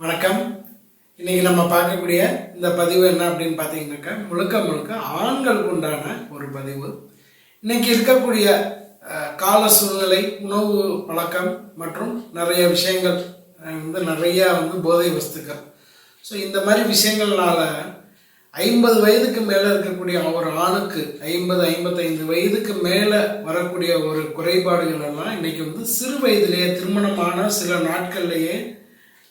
வணக்கம். இன்றைக்கி நம்ம பார்க்கக்கூடிய இந்த பதிவு என்ன அப்படின்னு பார்த்தீங்கன்னாக்கா முழுக்க முழுக்க ஆண்களுக்கு உண்டான ஒரு பதிவு. இன்றைக்கி இருக்கக்கூடிய கால சூழ்நிலை உணவு பழக்கம் மற்றும் நிறைய விஷயங்கள் வந்து நிறையா வந்து போதை வஸ்துக்கள். ஸோ இந்த மாதிரி விஷயங்கள்னால ஐம்பது வயதுக்கு மேலே இருக்கக்கூடிய ஒரு ஆணுக்கு ஐம்பது ஐம்பத்தைந்து வயதுக்கு மேலே வரக்கூடிய ஒரு குறைபாடுகள் எல்லாம் இன்னைக்கு வந்து சிறு வயதிலேயே திருமணமான சில நாட்கள்லேயே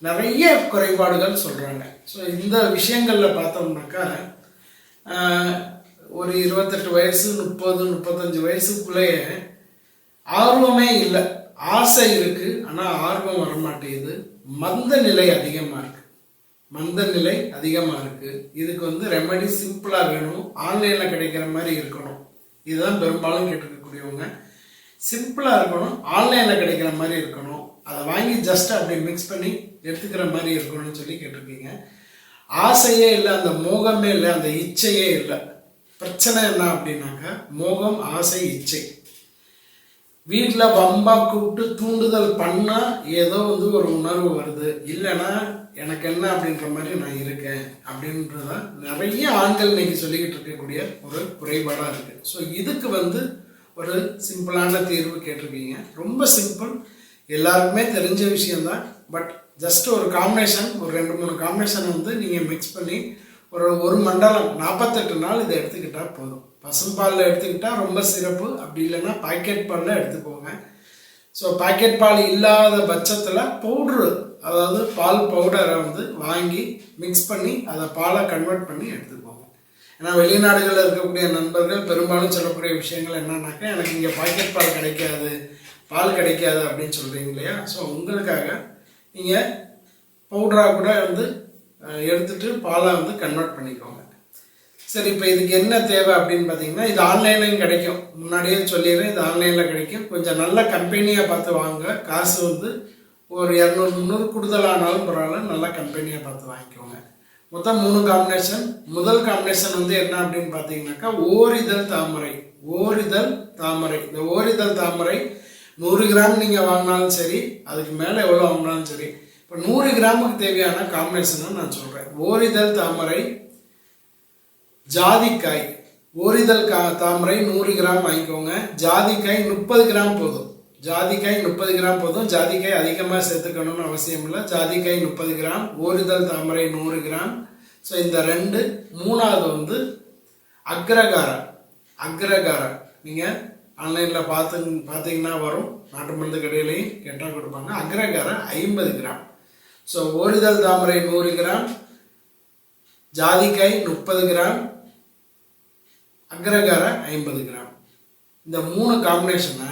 நிறைய குறைபாடுகள் சொல்கிறாங்க ஸோ இந்த விஷயங்களில் பார்த்தோம்னாக்கா ஒரு இருபத்தெட்டு வயசு முப்பது முப்பத்தஞ்சு வயசுக்குள்ளேயே ஆர்வமே இல்லை. ஆசை இருக்குது ஆனால் ஆர்வம் வர மாட்டேங்குது மந்த நிலை அதிகமாக இருக்குது மந்த நிலை அதிகமாக இருக்குது இதுக்கு வந்து ரெமெடி சிம்பிளாக வேணும். ஆன்லைனில் கிடைக்கிற மாதிரி இருக்கணும். இதுதான் பெரும்பாலும் கேட்டிருக்கக்கூடியவங்க. சிம்பிளாக இருக்கணும். ஆன்லைனில் கிடைக்கிற மாதிரி இருக்கணும். அதை வாங்கி ஜஸ்ட் அப்படி மிக்ஸ் பண்ணி எடுத்துக்கிற மாதிரி இருக்கணும்னு சொல்லி கேட்டிருக்கீங்க. ஆசையே இல்லை அந்த மோகமே இல்லை அந்த இச்சையே இல்லை. பிரச்சனை என்ன அப்படின்னாக்கா மோகம் ஆசை இச்சை. வீட்டில் வம்பா கூப்பிட்டு தூண்டுதல் பண்ணால் ஏதோ வந்து ஒரு உணர்வு வருது. இல்லைன்னா எனக்கு என்ன அப்படின்ற மாதிரி நான் இருக்கேன் அப்படின்றத நிறைய ஆண்கள் இன்னைக்கு சொல்லிக்கிட்டு இருக்கக்கூடிய ஒரு குறைபாடாக இருக்குது ஸோ இதுக்கு வந்து ஒரு சிம்பிளான தீர்வு கேட்டிருக்கீங்க. ரொம்ப சிம்பிள். எல்லாருக்குமே தெரிஞ்ச விஷயம்தான். பட் ஜஸ்ட் ஒரு காம்பினேஷன் ஒரு ரெண்டு மூணு காம்பினேஷன் வந்து நீங்கள் மிக்ஸ் பண்ணி ஒரு ஒரு மண்டலம் நாற்பத்தெட்டு நாள் இதை எடுத்துக்கிட்டால் போதும். பசும்பாலில் எடுத்துக்கிட்டால் ரொம்ப சிறப்பு. அப்படி இல்லைன்னா பாக்கெட் பாலில் எடுத்துக்கோங்க. ஸோ பாக்கெட் பால் இல்லாத பட்சத்தில் பவுட்ரு அதாவது பால் பவுடரை வந்து வாங்கி மிக்ஸ் பண்ணி அதை பாலை கன்வெர்ட் பண்ணி எடுத்துக்கோங்க ஏன்னா வெளிநாடுகளில் இருக்கக்கூடிய நண்பர்கள் பெரும்பாலும் சொல்லக்கூடிய விஷயங்கள் என்னன்னாக்கா எனக்கு இங்கே பாக்கெட் பால் கிடைக்காது பால் கிடைக்காது அப்படின்னு சொல்கிறீங்க இல்லையா? ஸோ உங்களுக்காக நீங்கள் பவுடராக கூட வந்து எடுத்துகிட்டு எடுத்துட்டு பாலை வந்து கன்வெர்ட் பண்ணிக்கோங்க. சரி இப்போ இதுக்கு என்ன தேவை அப்படின்னு பார்த்தீங்கன்னா இது ஆன்லைன்லையும் கிடைக்கும். முன்னாடியே சொல்லிடுறேன் இது ஆன்லைனில் கிடைக்கும். கொஞ்சம் நல்ல கம்பெனியாக பார்த்து வாங்க. காசு வந்து ஒரு இரநூறு முந்நூறு கூடுதலானாலும் பரவாயில்ல நல்ல கம்பெனியாக பார்த்து வாங்கிக்கோங்க. மொத்தம் மூணு காம்பினேஷன் முதல் காம்பினேஷன் வந்து என்ன அப்படின்னு பார்த்தீங்கன்னாக்கா ஓரிதழ் தாமரை. ஓரிதழ் தாமரை. இந்த ஓரிதழ் தாமரை நூறு கிராம் நீங்கள் வாங்கினாலும் சரி அதுக்கு மேலே எவ்வளோ வாங்கினாலும் சரி இப்போ நூறு கிராமுக்கு தேவையான காம்பினேஷனை நான் சொல்கிறேன் ஓரிதழ் தாமரை ஜாதிக்காய். ஓரிதழ் கா தாமரை நூறு கிராம் வாங்கிக்கோங்க. ஜாதிக்காய் முப்பது கிராம் போதும். ஜாதிக்காய் முப்பது கிராம் போதும். ஜாதிக்காய் அதிகமாக சேர்த்துக்கணும்னு அவசியம் இல்லை. ஜாதிக்காய் முப்பது கிராம் ஓரிதழ் தாமரை நூறு கிராம். ஸோ இந்த ரெண்டு மூணாவது வந்து அக்ரகார அக்ரகார நீங்கள் ஆன்லைனில் பார்த்து பார்த்தீங்கன்னா வரும். நாட்டு மருந்து கடையிலையும் கேட்டால் கொடுப்பாங்க. அக்ரகாரம் ஐம்பது கிராம். ஸோ ஓரிதழ் தாமரை நூறு கிராம். ஜாதிக்காய் முப்பது கிராம். அக்ரகார ஐம்பது கிராம். இந்த மூணு காம்பினேஷனை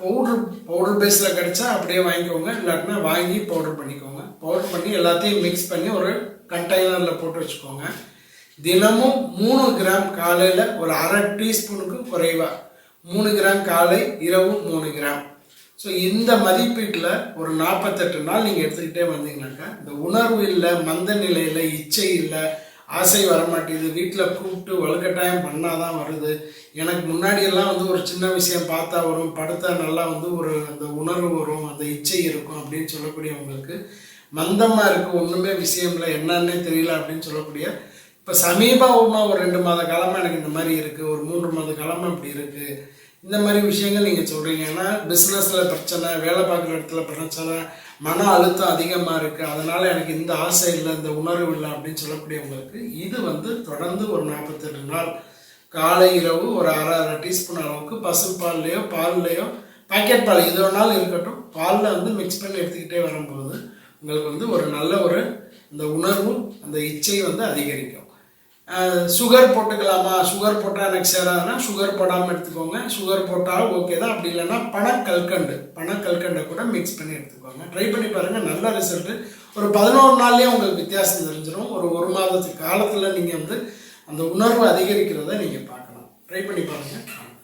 பவுட்ரு பவுடர் பேஸில் கிடச்சா அப்படியே வாங்கிக்கோங்க. இல்லாட்டினா வாங்கி பவுடர் பண்ணிக்கோங்க. பவுடர் பண்ணி எல்லாத்தையும் மிக்ஸ் பண்ணி ஒரு கண்டெய்னரில் போட்டு வச்சுக்கோங்க. தினமும் மூணு கிராம் காலையில் ஒரு அரை டீஸ்பூனுக்கு குறைவாக மூணு கிராம் காலை இரவு மூணு கிராம் ஸோ இந்த மதிப்பீட்டில் ஒரு நாற்பத்தெட்டு நாள் நீங்கள் எடுத்துக்கிட்டே வந்தீங்கன்னாக்கா இந்த உணர்வு இல்லை மந்த நிலையில் இச்சை இல்லை ஆசை வரமாட்டேங்குது. வீட்டில் கூப்பிட்டு வலுக்கட்டாயம் பண்ணாதான் வருது. எனக்கு முன்னாடியெல்லாம் வந்து ஒரு சின்ன விஷயம் பார்த்தா வரும். படுத்தா நல்லா வந்து ஒரு அந்த உணர்வு வரும். அந்த இச்சை இருக்கும் அப்படின்னு சொல்லக்கூடியவங்களுக்கு மந்தமாக இருக்குது ஒன்றுமே விஷயம் இல்லை என்னன்னே தெரியல அப்படின்னு சொல்லக்கூடிய இப்போ சமீபமாக ஒரு ரெண்டு மாத காலமாக எனக்கு இந்த மாதிரி இருக்குது ஒரு மூன்று மாத காலமாக இப்படி இருக்குது இந்த மாதிரி விஷயங்கள் நீங்கள் சொல்கிறீங்கன்னா பிஸ்னஸில் பிரச்சனை வேலை பார்க்குற இடத்துல பிரச்சனை மன அழுத்தம் அதிகமாக இருக்குது அதனால் எனக்கு இந்த ஆசை இல்லை இந்த உணர்வு இல்லை அப்படின்னு சொல்லக்கூடியவங்களுக்கு இது வந்து தொடர்ந்து ஒரு நாற்பத்தெட்டு நாள். காலை இரவு ஒரு அரை அரை டீஸ்பூன் அளவுக்கு பசும்பால்லையோ பால்லையோ பாக்கெட் பால் எது வேணாலும் இருக்கட்டும். பாலில் வந்து மிக்ஸ் பண்ணி எடுத்துக்கிட்டே வரும்போது உங்களுக்கு வந்து ஒரு நல்ல ஒரு இந்த உணர்வு அந்த இச்சை வந்து அதிகரிக்கும். சுகர் போட்டுக்கலாமா? சுகர் போட்டால் எனக்கு சேராதுன்னா சுகர் போடாமல் எடுத்துக்கோங்க. சுகர் போட்டாலும் ஓகே தான். அப்படி இல்லைன்னா பனக்கல்கண்டு. பனக்கல்கண்டை கூட மிக்ஸ் பண்ணி எடுத்துக்கோங்க. ட்ரை பண்ணி பாருங்கள் நல்ல ரிசல்ட்டு ஒரு பதினோரு நாள்லேயே உங்களுக்கு வித்தியாசம் தெரிஞ்சிடும் ஒரு ஒரு மாதத்துக்கு காலத்தில் நீங்கள் வந்து அந்த உணர்வு அதிகரிக்கிறத நீங்கள் பார்க்கலாம். ட்ரை பண்ணி பாருங்கள்